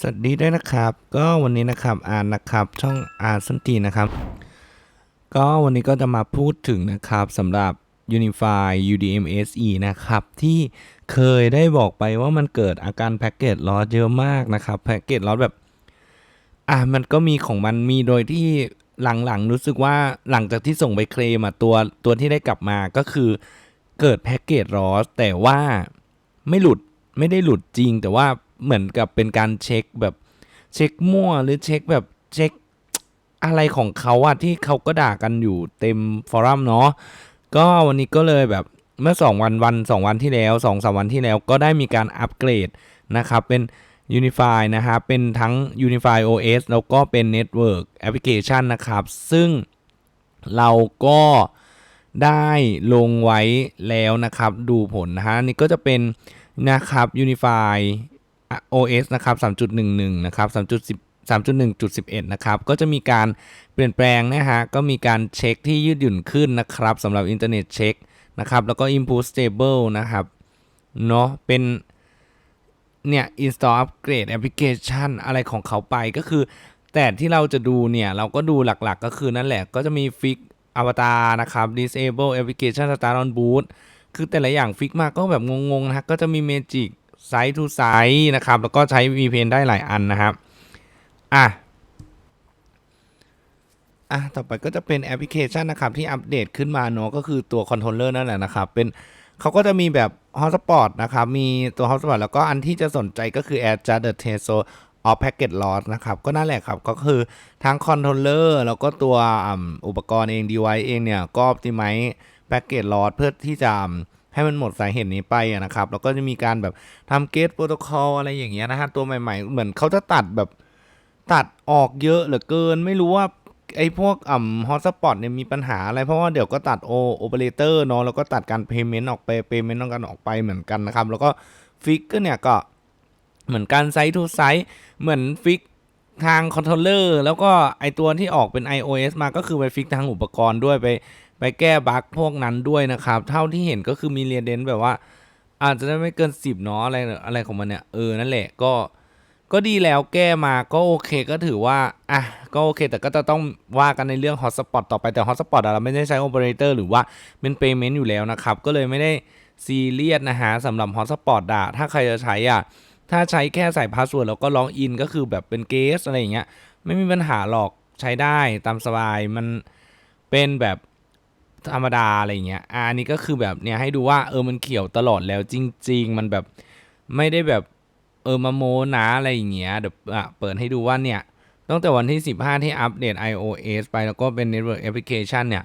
สวัสดีด้วยนะครับ ก็วันนี้นะครับอ่านนะครับช่องอ่านสันตินะครับ ก็วันนี้ก็จะมาพูดถึงนะครับสำหรับ Unify UDMSE นะครับ ที่เคยได้บอกไปว่ามันเกิดอาการแพ็กเกจลอสเยอะมากนะครับแพ็กเกจลอสแบบอะมันก็มีของมันมีโดยที่หลังๆ รู้สึกว่าหลังจากที่ส่งไปเคลมอะตัวตัวที่ได้กลับมาก็คือเกิดแพ็กเกจลอสแต่ว่าไม่หลุดไม่ได้หลุดจริง แต่ว่า เหมือนกับเป็นการเช็คแบบเช็คมั่วหรือเช็คแบบเช็คอะไรของเขาอะที่เขาก็ด่ากันอยู่เต็มฟอรัมเนาะก็วันนี้ก็เลยแบบเมื่อ 2 วันวัน2วันที่แล้ว2อสวันที่แล้วก็ได้มีการอัปเกรดนะครับ เป็น Unify นะครับเป็นทั้ง Unify OS แล้วก็เป็น Network Application นะครับ ซึ่งเราก็ได้ลงไว้แล้วนะครับ ดูผลนะฮะนนี่ก็จะเป็นนะครับ Unify OS นะครับ 3.11 นะครับ 3.10 3.1.11 นะครับ ก็จะมีการเปลี่ยนแปลงนะฮะ ก็มีการเช็คที่ยืดหยุ่นขึ้นนะครับสำหรับอินเทอร์เน็ตเช็คนะครับ แล้วก็ Improve Stable นะครับ เนาะเป็นเนี่ย install upgrade application อะไรของเขาไปก็คือ แต่ที่เราจะดูเนี่ย เราก็ดูหลักๆ ก็คือนั่นแหละ ก็จะมีฟิกอวตารนะครับ disable application start on boot คือแต่ละอย่างฟิกมาก็แบบงงๆนะก็จะมี magic site to site นะครับ แล้วก็ใช้ VPN ได้หลายอันนะครับ อะ อะ ต่อไปก็จะเป็นแอปพลิเคชันนะครับ ที่อัปเดตขึ้นมาเนาะก็คือตัวคอนโทรลเลอร์นั่นแหละนะครับ เป็นเขาก็จะมีแบบ Hotspot นะครับ มีตัว Hotspot แล้วก็อันที่จะสนใจก็คือ Adjust the t e s o of Packet Loss นะครับ ก็นั่นแหละครับ ก็คือทั้งคอนโทรลเลอร์แล้วก็ตัวอุปกรณ์เอง device เองเนี่ย ก็ optimize Packet Loss เพื่อที่จะ ให้มันหมดสาเหตุนี้ไปนะครับ แล้วก็จะมีการแบบทำ Gate Protocol อะไรอย่างเงี้ยนะฮะ ตัวใหม่ๆ เหมือนเขาจะตัดแบบตัดออกเยอะเหลือเกิน ไม่รู้ว่าไอ้พวกอ่ำฮอตสปอตเนี่ยมีปัญหาอะไร เพราะว่าเดี๋ยวก็ตัดโอโอเปอเรเตอร์เนาะ แล้วก็ตัดการ payment ออกไป payment ต้องการออกไปเหมือนกันนะครับ แล้วก็ฟิกก็เนี่ยก็เหมือนการไซต์ทูไซต์เหมือนฟิกทางคอนโทรลเลอร์แล้วก็ไอตัวที่ออกเป็น iOS มาก็คือไปฟิกทางอุปกรณ์ด้วยไป ไปแก้บั๊กพวกนั้นด้วยนะครับ เท่าที่เห็นก็คือมีเรียนเดนแบบว่า อาจจะได้ไม่เกิน 10เนาะอะไรอะไรของมันเนี่ยเออนั่นแหละก็ก็ดีแล้วแก้มาก็โอเคก็ถือว่าอะก็โอเค แต่ก็จะต้องว่ากันในเรื่อง Hotspot ต่อไปแต่ Hotspot อะเราไม่ได้ใช้ Operator หรือว่าเป็น Payment อยู่แล้วนะครับ ก็เลยไม่ได้ซีเรียสนะฮะสำหรับ Hotspot อะถ้าใครจะใช้อะถ้าใช้แค่ใส่พาสเวิร์ดแล้วก็ล็อกอินก็คือแบบเป็นเกสอะไรอย่างเงี้ยไม่มีปัญหาหรอกใช้ได้ตามสบายมันเป็นแบบ ธรรมดาอะไรเงี้ยอันนี้ก็คือแบบเนี่ยให้ดูว่าเออมันเขียวตลอดแล้วจริง ๆ มันแบบไม่ได้แบบเออมาโมนะอะไรอย่างเงี้ยเดี๋ยวอะเปิดให้ดูว่าเนี่ยตั้งแต่วันที่ 15 ที่อัปเดต iOS ไปแล้วก็เป็น Network Application เนี่ย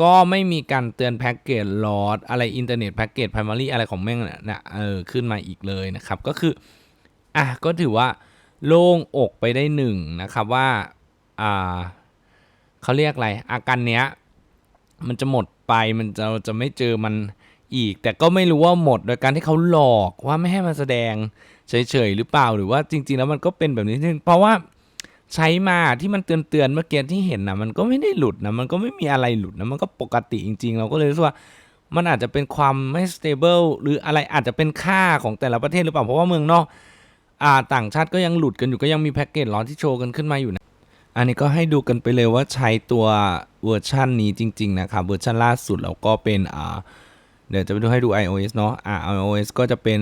ก็ไม่มีการเตือนแพ็กเกจลอสอะไรอินเทอร์เน็ตแพ็กเกจ primary อะไรของแม่งเนี่ยเออขึ้นมาอีกเลยนะครับ ก็คือ อะ ก็ถือว่าโล่งอกไปได้หนึ่งนะครับว่า อ่าเขาเรียกอะไร อาการเนี้ย มันจะหมดไปมันจะจะไม่เจอมันอีก แต่ก็ไม่รู้ว่าหมดโดยการที่เขาหลอกว่าไม่ให้มาแสดงเฉยๆหรือเปล่าหรือว่าจริง ๆ แล้วมันก็เป็นแบบนี้จริงเพราะว่าใช้มาที่มันเตือนๆเมื่อกี้ที่เห็นนะมันก็ไม่ได้หลุดนะมันก็ไม่มีอะไรหลุดนะมันก็ปกติจริง ๆ เราก็เลยรู้สึกว่ามันอาจจะเป็นความไม่ stable หรืออะไรอาจจะเป็นค่าของแต่ละประเทศหรือเปล่าเพราะว่าเมืองนอกอ่าต่างชาติก็ยังหลุดกันอยู่ก็ยังมีแพ็กเกจร้อนที่โชว์กันขึ้นมาอยู่นะ อันนี้ก็ให้ดูกันไปเลยว่าใช้ตัวเวอร์ชันนี้จริง ๆ นะครับ เวอร์ชันล่าสุดแล้วก็เป็นอ่าเดี๋ยวจะไปดูให้ดู iOS เนาะอ่า iOS ก็จะเป็น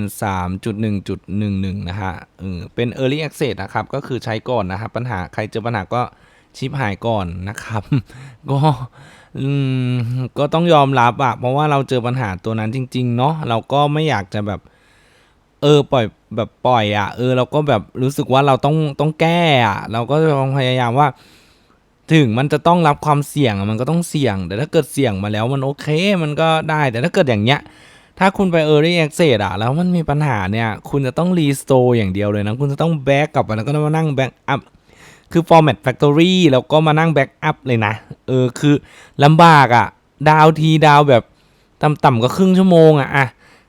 3.1.11 นะฮะเออเป็น Early Access นะครับ ก็คือใช้ก่อนนะครับ ปัญหาใครเจอปัญหาก็ชิปหายก่อนนะครับ ก็อืมก็ต้องยอมรับอะเพราะว่าเราเจอปัญหาตัวนั้นจริง ๆ เนาะเราก็ไม่อยากจะแบบ เออปล่อยแบบปล่อยอะเออเราก็แบบรู้สึกว่าเราต้องต้องแก้อะเราก็จะพยายามว่า ถึงมันจะต้องรับความเสี่ยงมันก็ต้องเสี่ยง แต่ถ้าเกิดเสี่ยงมาแล้วมันโอเค มันก็ได้แต่ถ้าเกิดอย่างเงี้ย ถ้าคุณไป Early Access อะแล้วมันมีปัญหาเนี่ย คุณจะต้อง Restore อย่างเดียวเลยนะ คุณจะต้องแบ็กกลับไปแล้วก็มานั่งแบ็กอัพคือ Format Factory แล้วก็มานั่งแบ็กอัพเลยนะ เออคือลำบากอะ ดาวทีดาวแบบต่ำๆก็ครึ่งชั่วโมงอะอะ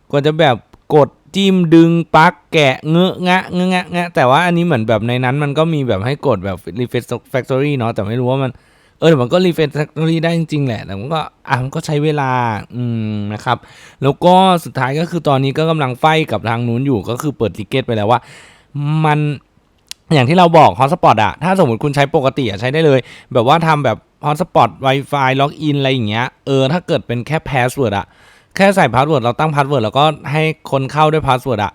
กว่าจะแบบกด จิ้มดึงปลั๊กแกะเงอะงะเงอะงะงะแต่ว่าอันนี้เหมือนแบบในนั้นมันก็มีแบบให้กดแบบ refresh factory เนาะแต่ไม่รู้ว่ามันเออแต่มันก็ refresh factory ได้จริงๆแหละแต่มันก็อะมันก็ใช้เวลาอืมนะครับ แล้วก็สุดท้ายก็คือตอนนี้ก็กำลังไฟกับทางนู้นอยู่ก็คือเปิดติเกตไปแล้วว่า มันอย่างที่เราบอก Hotspot อะถ้าสมมติคุณใช้ปกติอะใช้ได้เลย แบบว่าทำแบบ Hotspot Wi-Fi ล็อกอินอะไรอย่างเงี้ยเออถ้าเกิดเป็นแค่ Password อะ แค่ใส่ Password เราตั้ง Password แล้วก็ให้คนเข้าด้วย Password อะ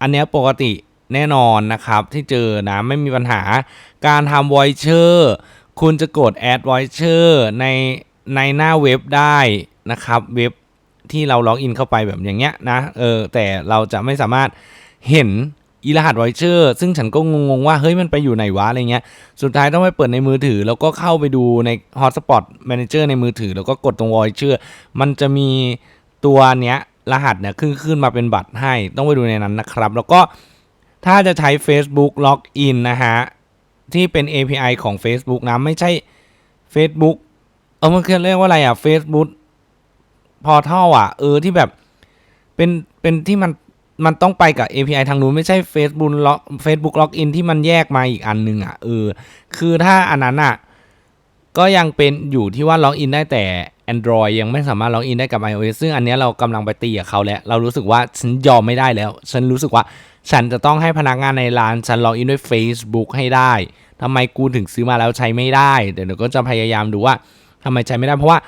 อันนี้ปกติแน่นอนนะครับที่เจอนะไม่มีปัญหาการทำ Voucher คุณจะกด Add Voucher ในในหน้าเว็บได้นะครับ เว็บที่เราล็อกอินเข้าไปแบบอย่างเงี้ยนะเออแต่เราจะไม่สามารถเห็นอีรหัส Voucher ซึ่งฉันก็งงๆว่า เฮ้ยมันไปอยู่ไหนวะอะไรเงี้ย สุดท้ายต้องไปเปิดในมือถือ แล้วก็เข้าไปดูใน Hotspot Manager ในมือถือ แล้วก็กดตรง Voucher มันจะมี ตัวเนี้ยรหัสเนี่ยขึ้นขึ้นมาเป็นบัตรให้ต้องไปดูในนั้นนะครับ แล้วก็ถ้าจะใช้ Facebook Login นะฮะ ที่เป็น API ของ Facebook นะ ไม่ใช่ Facebook เออมันเรียกว่าอะไรอะ Facebook Portal อะ เออที่แบบเป็นเป็นที่มันมันต้องไปกับ API ทางนู้นไม่ใช่ Facebook Log Facebook Login ที่มันแยกมาอีกอันหนึงอะเออคือถ้าอันนั้นอะก็ยังเป็นอยู่ที่ว่าล็อกอินได้แต่ Android ยังไม่สามารถล็อกอินได้กับ iOS ซึ่งอันนี้เรากำลังไปตีกับเขาแล้ว เรารู้สึกว่าฉันยอมไม่ได้แล้ว ฉันรู้สึกว่าฉันจะต้องให้พนักงานในร้าน ฉันล็อกอินด้วย Facebook ให้ได้ทำไมกูถึงซื้อมาแล้วใช้ไม่ได้ เดี๋ยวเราก็จะพยายามดูว่าทำไมใช้ไม่ได้เพราะว่า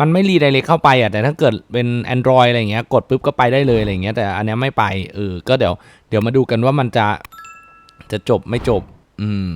มันไม่รีไดเรกเข้าไปอะแต่ถ้าเกิดเป็น Android อะไรเงี้ยกดปุ๊บก็ไปได้เลยอะไรเงี้ยแต่อันนี้ไม่ไปเออก็เดี๋ยวเดี๋ยวมาดูกันว่ามันจะจะจบไม่จบ อืม